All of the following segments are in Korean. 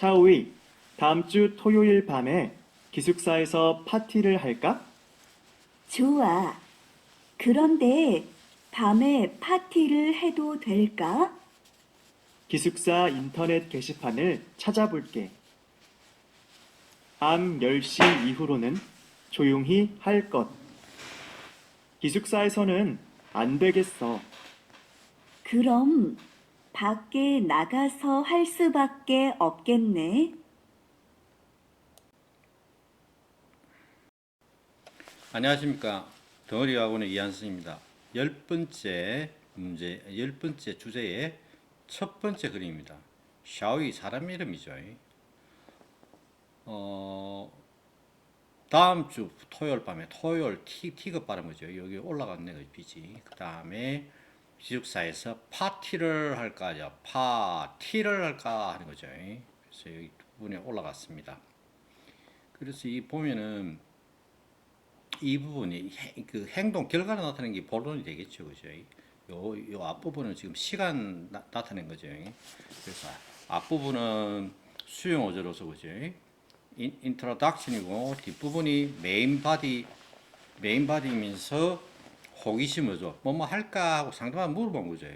샤오이, 다음 주 토요일 밤에 기숙사에서 파티를 할까? 좋아. 그런데 밤에 파티를 해도 될까? 기숙사 인터넷 게시판을 찾아볼게. 밤 10시 이후로는 조용히 할 것. 기숙사에서는 안 되겠어. 그럼 밖에 나가서 할 수밖에 없겠네. 안녕하십니까. 덩어리 학원의 이한승입니다. 열 번째 문제, 열 번째 주제의 첫 번째 그림입니다. 샤오이 사람 이름이죠. 어, 다음 주 토요일 밤에 토요일 티, 티급 발음 거죠. 여기 올라갔네, 그 빛이. 그 다음에 기숙사에서 파티를 할까요? 파티를 할까 하는 거죠. 그래서 여기 두 분에 올라갔습니다. 그래서 이 보면은 이 부분이 해- 그 행동 결과로 나타내는 게 본론이 되겠죠, 그죠? 요, 요 앞부분은 지금 시간 나, 나타낸 거죠. 그래서 앞부분은 수용 어조로서 그죠? 인, 인트로덕션이고 뒷부분이 메인 바디 메인 바디면서 호기심 어조 뭐뭐 할까 하고 상대방 물어본 거죠.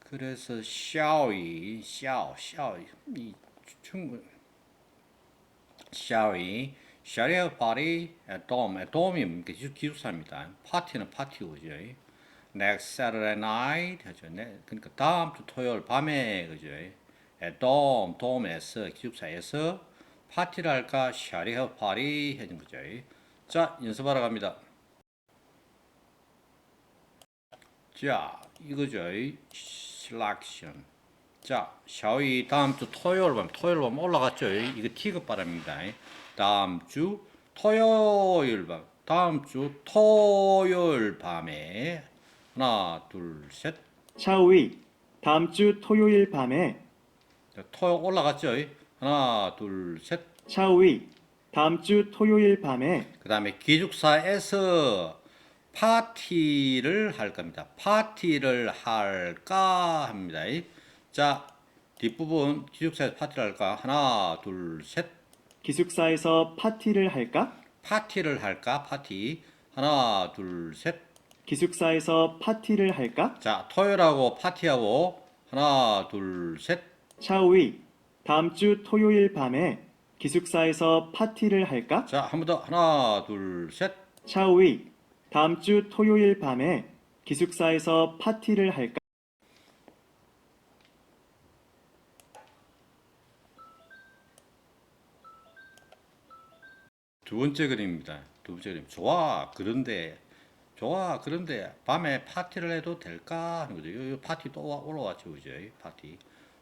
그래서 샤오이 샤오 샤오이 이 충분 샤오이 샤리어 파리 돔 돔이 기숙사입니다. 파티는 파티고죠. Next Saturday night 하죠. 네, 그러니까 다음 주 토요일 밤에 그죠. 돔 돔에서 기숙사에서 파티를 할까 샤리어 파리 해준 거죠. 자 연습하러 갑니다. 자 이거죠. 셀렉션. 자, 샤오이 다음 주 토요일 밤, 토요일 밤 올라갔죠? 이거 티급 바랍니다. 다음 주 토요일 밤, 다음 주 토요일 밤에 하나, 둘, 셋. 샤오이, 다음 주 토요일 밤에 자, 토요 올라갔죠? 하나, 둘, 셋. 샤오이, 다음 주 토요일 밤에 그 다음에 기숙사에서 파티를 할 겁니다. 파티를 할까 합니다. 자, 뒷부분 기숙사에서 파티를 할까? 하나, 둘, 셋. 기숙사에서 파티를 할까? 파티를 할까? 파티. 하나, 둘, 셋. 기숙사에서 파티를 할까? 자, 토요일하고 파티하고 하나, 둘, 셋. 샤오이, 다음 주 토요일 밤에 기숙사에서 파티를 할까? 자, 한 번 더. 하나, 둘, 셋. 샤오이, 다음 주 토요일 밤에 기숙사에서 파티를 할까? 두 번째 그림입니다. 두 번째 그림. 좋아. 그런데 좋아. 그런데 밤에 파티를 해도 될까 하는 거죠. 요, 요 파티 또 와- 올라왔죠. 그죠? 이 파티.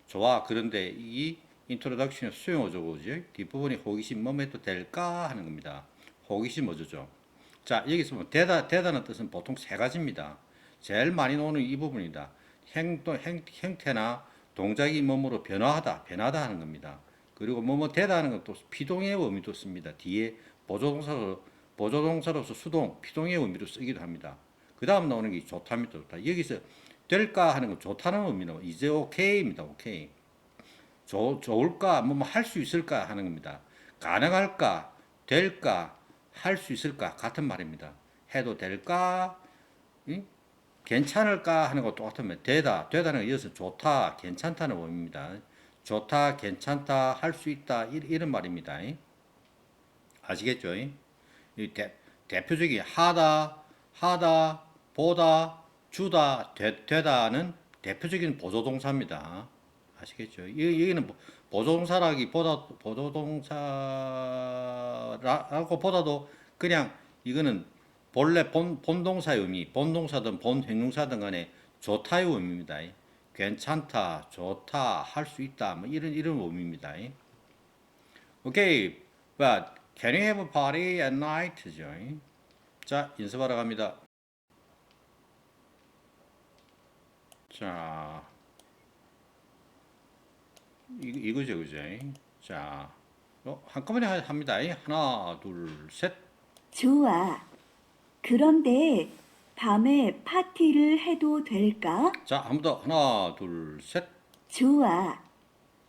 좋아. 그런데 이 인트로덕션의 수용어죠. 그죠? 뒷부분이 호기심 뭐뭐 해도 될까 하는 겁니다. 호기심 어조죠. 자, 여기서 뭐 되다 되다는 뜻은 보통 세 가지입니다. 제일 많이 나오는 이 부분이다. 행동 행, 형태나 동작이 몸으로 변화하다, 변하다 하는 겁니다. 그리고 뭐뭐 되다 하는 것도 피동의 의미도 씁니다. 뒤에 보조동사로 보조동사로서 수동, 피동의 의미로 쓰기도 합니다. 그 다음 나오는 게 좋다입니다. 좋다. 여기서 될까 하는 건 좋다는 의미로 이제 오케이입니다. 오케이. 좋, 좋을까, 뭐할수 있을까 하는 겁니다. 가능할까, 될까, 할 수 있을까 같은 말입니다. 해도 될까, 응? 괜찮을까 하는 것 똑같은 말. 되다, 되다는 거 이어서 좋다, 괜찮다는 의미입니다. 좋다, 괜찮다, 할 수 있다 이- 이런 말입니다. 아시겠죠? 이 대, 대표적인 하다, 하다, 보다, 주다, 되, 되다는 대표적인 보조동사입니다. 아시겠죠? 이- 여기는 뭐 보조동사라기보다 보조동사라고 보다도 그냥 이거는 본래 본, 본동사의 의미, 본동사든 본형용사든 간에 좋다의 의미입니다. 괜찮다, 좋다, 할 수 있다, 뭐 이런 이런 의미입니다. 오케이, but can you have a party at night? 죠. 자, 연습하러 갑니다. 자, 이, 이거죠, 그죠? 자, 어, 한꺼번에 하- 합니다. 하나, 둘, 셋. 좋아. 그런데 밤에 파티를 해도 될까? 자, 한 번 더. 하나, 둘, 셋. 좋아.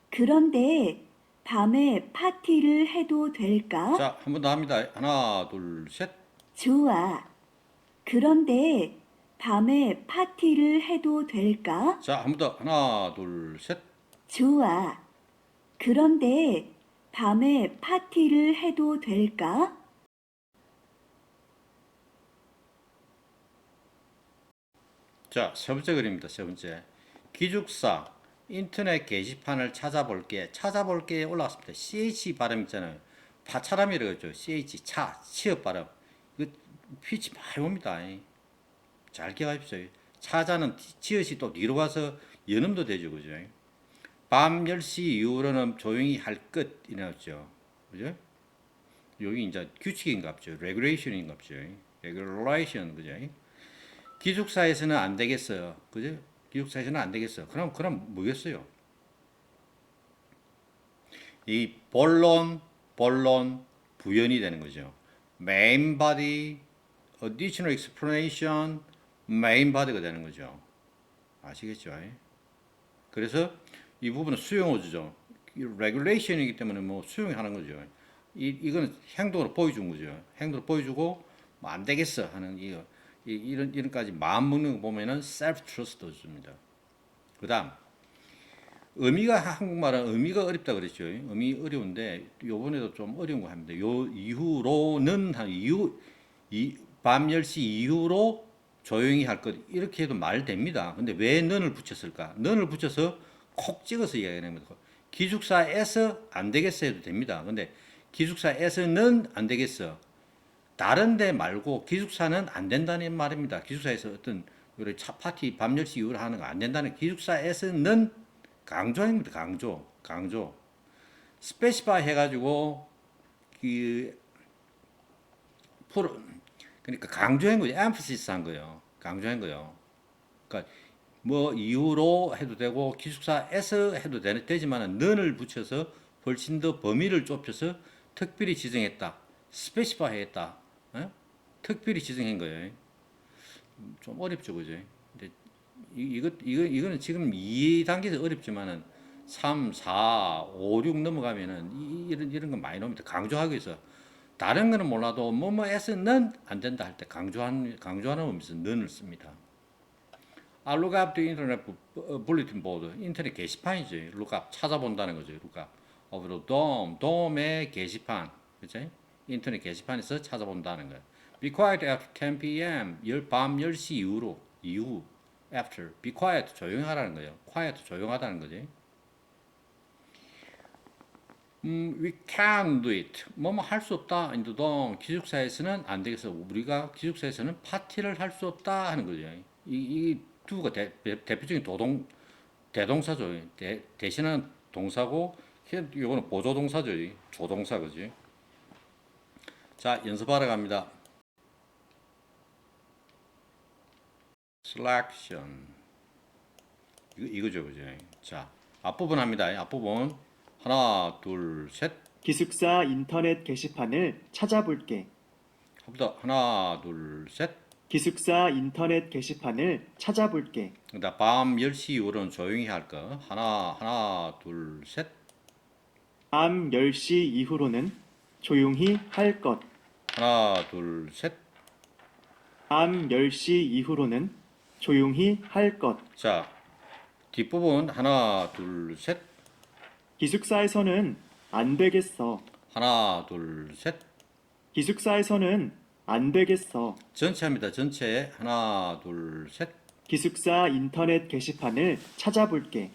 그런데 밤에 파티를 해도 될까? 자, 한 번 더 합니다. 하나, 둘, 셋. 좋아. 그런데 밤에 파티를 해도 될까? 자, 한 번 더. 하나, 둘, 셋. 좋아. 그런데 밤에 파티를 해도 될까? 자, 세 번째 그림입니다. 세 번째. 기숙사 인터넷 게시판을 찾아볼게. 찾아볼게에 올라왔습니다. CH 발음 있잖아요. 파차람이라고 했죠. CH 차, 치읍 발음. 이거 피치 많이 옵니다. 잘 기억하십시오. 차자는 치읓이 또 뒤로 가서 연음도 되죠. 그죠? 밤 10시 이후로는 조용히 할 것, 이나왔죠. 그죠? 여기 이제 규칙인갑죠. regulation인갑죠. regulation, 그죠? 기숙사에서는 안 되겠어요. 그죠? 기숙사에서는 안 되겠어. 그럼, 그럼 뭐겠어요? 이 본론, 본론, 부연이 되는 거죠. main body, additional explanation, main body가 되는 거죠. 아시겠죠? 그래서 이 부분은 수용어죠. regulation이기 때문에 뭐 수용하는 거죠. 이, 이거는 행동으로 보여준 거죠. 행동으로 보여주고 뭐 안 되겠어 하는 이, 이 이런 이런까지 마음 먹는 거 보면은 self trust입니다. 그다음 의미가 한국말은 의미가 어렵다 그랬죠. 의미 어려운데 요번에도 좀 어려운 거 합니다. 요 이후로는 한 이후 이 밤 10시 이후로 조용히 할 것 이렇게 해도 말 됩니다. 근데 왜 는을 붙였을까? 는을 붙여서 콕 찍어서 이야기하는 겁니다. 기숙사에서 안 되겠어 해도 됩니다. 근데 기숙사에서는 안 되겠어. 다른 데 말고 기숙사는 안 된다는 말입니다. 기숙사에서 어떤 차 파티 밤 10시 이후로 하는 거 안 된다는 기숙사에서는 강조입니다. 강조. 강조. 스페시파이 해 가지고 그 프로 그러니까 강조한 거죠. 엠피시스 한 거예요. 강조한 거예요. 그러니까 뭐 이후로 해도 되고 기숙사 에서 해도 되는 되지만은 는을 붙여서 훨씬 더 범위를 좁혀서 특별히 지정했다. 스페시파이 했다. 예? 특별히 지정한 거예요. 좀 어렵죠, 그죠? 근데 이, 이거 이거 이거는 지금 2단계에서 어렵지만은 3, 4, 5, 6 넘어가면은 이, 이런 이런 건 많이 나옵니다. 강조하기 위해서 다른 거는 몰라도 뭐뭐에서는 안 된다 할 때 강조하는 강조하는 의미에서 는을 씁니다. 아, 룩업 불리틴 보드 인터넷 게시판이지. 룩업 찾아본다는 거죠. 룩업 the dome 돔의 게시판, 그죠? 인터넷 게시판에서 찾아본다는 거예요. Be quiet after 10 p.m. 열, 밤 10시 이후로 이후 after be quiet 조용하라는 거예요. quiet 조용하다는 거지. 음, we can do it. 뭐뭐 할 수 없다. in the dome. 기숙사에서는 안 되겠어. 우리가 기숙사에서는 파티를 할 수 없다 하는 거죠. 이, 이 두가 대, 대표적인 도동 대동사죠. 대, 대신하는 동사고 이거는 보조 동사죠. 조동사 그지. 자, 연습하러 갑니다. selection. 이거 이거죠, 그죠? 자, 앞부분 합니다. 앞부분. 하나, 둘, 셋. 기숙사 인터넷 게시판을 찾아볼게. 하나, 둘, 셋. 기숙사 인터넷 게시판을 찾아볼게. 그다음 밤 10시 이후로는 조용히 할 거. 하나, 하나, 둘, 셋. 밤 10시 이후로는 조용히 할 것. 하나, 둘, 셋. 밤 10시 이후로는 조용히 할 것. 자, 뒷부분 하나, 둘, 셋. 기숙사에서는 안 되겠어. 하나, 둘, 셋. 기숙사에서는 안 되겠어. 전체 합니다. 전체 하나, 둘, 셋. 기숙사 인터넷 게시판을 찾아볼게.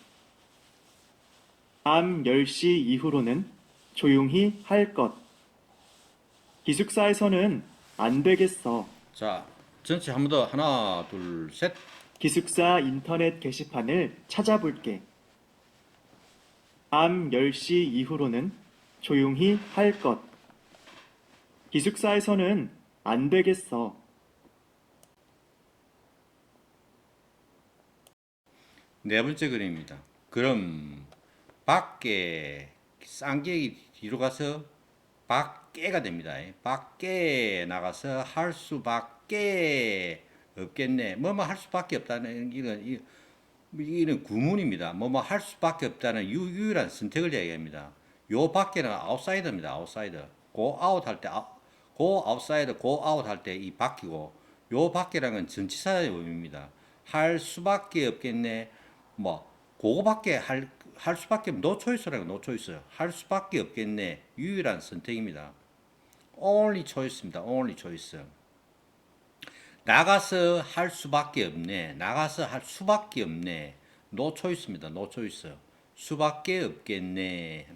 밤 10시 이후로는 조용히 할 것. 기숙사에서는 안 되겠어. 자, 전체 한 번 더 하나, 둘, 셋. 기숙사 인터넷 게시판을 찾아볼게. 밤 10시 이후로는 조용히 할 것. 기숙사에서는 안 되겠어. 네 번째 그림입니다. 그럼 밖에 쌍계기 뒤로 가서 밖에가 됩니다. 밖에 나가서 할 수밖에 없겠네. 뭐뭐 할 수밖에 없다는 이건 이 이는 구문입니다. 뭐뭐 할 수밖에 없다는 유, 유일한 선택을 얘기합니다. 요 밖에는 아웃사이더입니다. 아웃사이더. go out 할 때, 아- go outside, go out 할 때 이 밖이고, 요 밖이라는 건 전치사의 의미입니다. 할 수밖에 없겠네. 뭐, 그거밖에 할, 할 수밖에, no choice라는 건 no choice. 할 수밖에 없겠네. 유일한 선택입니다. only choice입니다. only choice. 나가서 할 수밖에 없네. 나가서 할 수밖에 없네. no choice입니다. no choice. 수밖에 없겠네.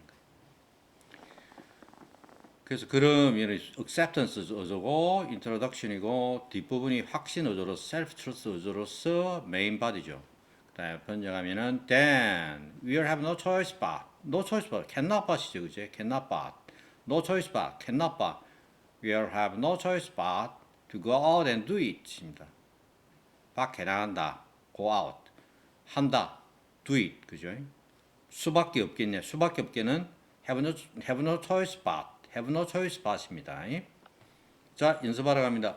그래서 그럼 얘는 acceptance 어조고 introduction이고 뒷부분이 확신 어조로 self trust 어조로서 main body죠. 그다음에 번역하면은 then we'll have no choice but no choice but cannot but이죠. 그죠? cannot but no choice but cannot but we'll have no choice but to go out and do it입니다. 밖에 나간다. go out. 한다. do it. 그죠? 수밖에 없겠네. 수밖에 없게는 have no, have no choice but. Have no choice but입니다. 자, 연습하러 갑니다.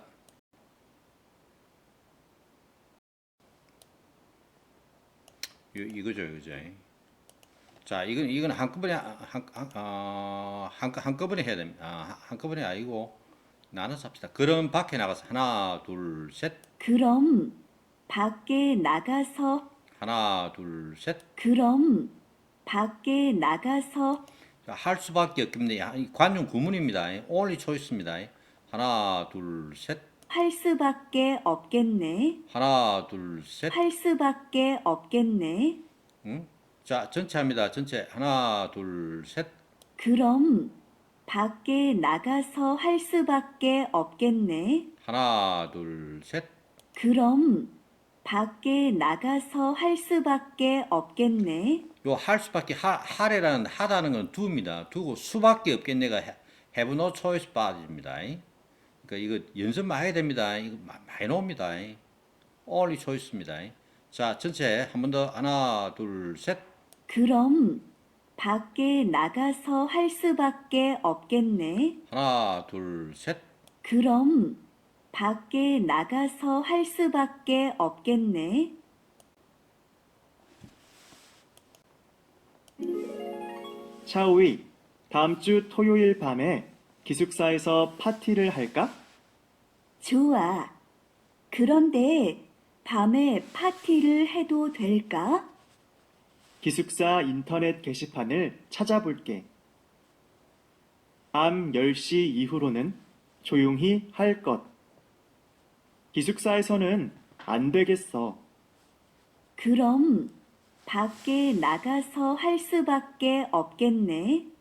이, 이거죠, 이거죠. 자, 이건 이건 한꺼번에 한, 한, 어, 한, 한꺼번에 해야 됩니다. 아, 한- 한꺼번에 아니고 나눠서 합시다. 그럼 밖에 나가서 하나, 둘, 셋. 그럼 밖에 나가서 하나, 둘, 셋. 그럼 밖에 나가서 자, 할 수밖에 없겠네. 아, 이 관용 구문입니다. only choice입니다. 하나, 둘, 셋. 할 수밖에 없겠네. 하나, 둘, 셋. 할 수밖에 없겠네. 응? 자, 전체 합니다. 전체. 하나, 둘, 셋. 그럼 밖에 나가서 할 수밖에 없겠네. 하나, 둘, 셋. 그럼 밖에 나가서 할 수밖에 없겠네. 요 할 수밖에 하, 하래라는 하다는 건 두입니다. 두고 수밖에 없겠네가 해- have no choice but입니다. 그러니까 이거 연습만 해야 됩니다. 이거 마- 많이 나옵니다. only choice입니다. 자, 전체 한 번 더 하나, 둘, 셋. 그럼 밖에 나가서 할 수밖에 없겠네. 하나, 둘, 셋. 그럼 밖에 나가서 할 수밖에 없겠네. 샤오이, 다음 주 토요일 밤에 기숙사에서 파티를 할까? 좋아. 그런데 밤에 파티를 해도 될까? 기숙사 인터넷 게시판을 찾아볼게. 밤 10시 이후로는 조용히 할 것. 기숙사에서는 안 되겠어. 그럼 밖에 나가서 할 수밖에 없겠네.